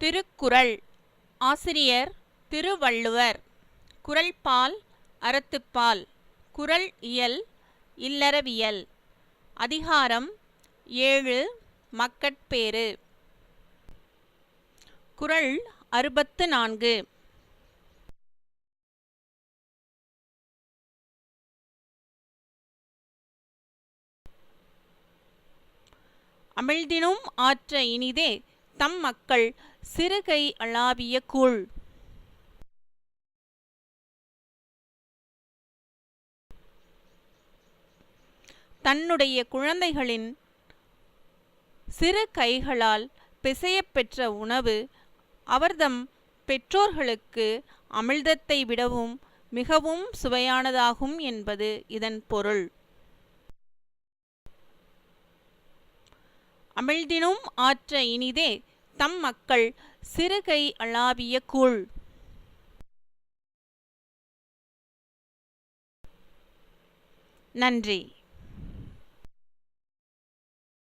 திருக்குறள். ஆசிரியர் திருவள்ளுவர். குறள்பால் அறத்துப்பால். குறள் இயல் இல்லறவியல். அதிகாரம் ஏழு மக்கட்பேறு. குறள் அறுபத்து நான்கு. அமிழ்தினும் ஆற்ற இனிதே தம் மக்கள் சிறுகை அளாவிய கூழ். தன்னுடைய குழந்தைகளின் சிறு கைகளால் பிசையப்பெற்ற உணவு அவர்தம் பெற்றோர்களுக்கு அமிழ்தத்தை விடவும் மிகவும் சுவையானதாகும் என்பது இதன் பொருள். அமிழ்தினும் ஆற்ற இனிதே தம் மக்கள் சிறுகை அளாவிய கூழ். நன்றி.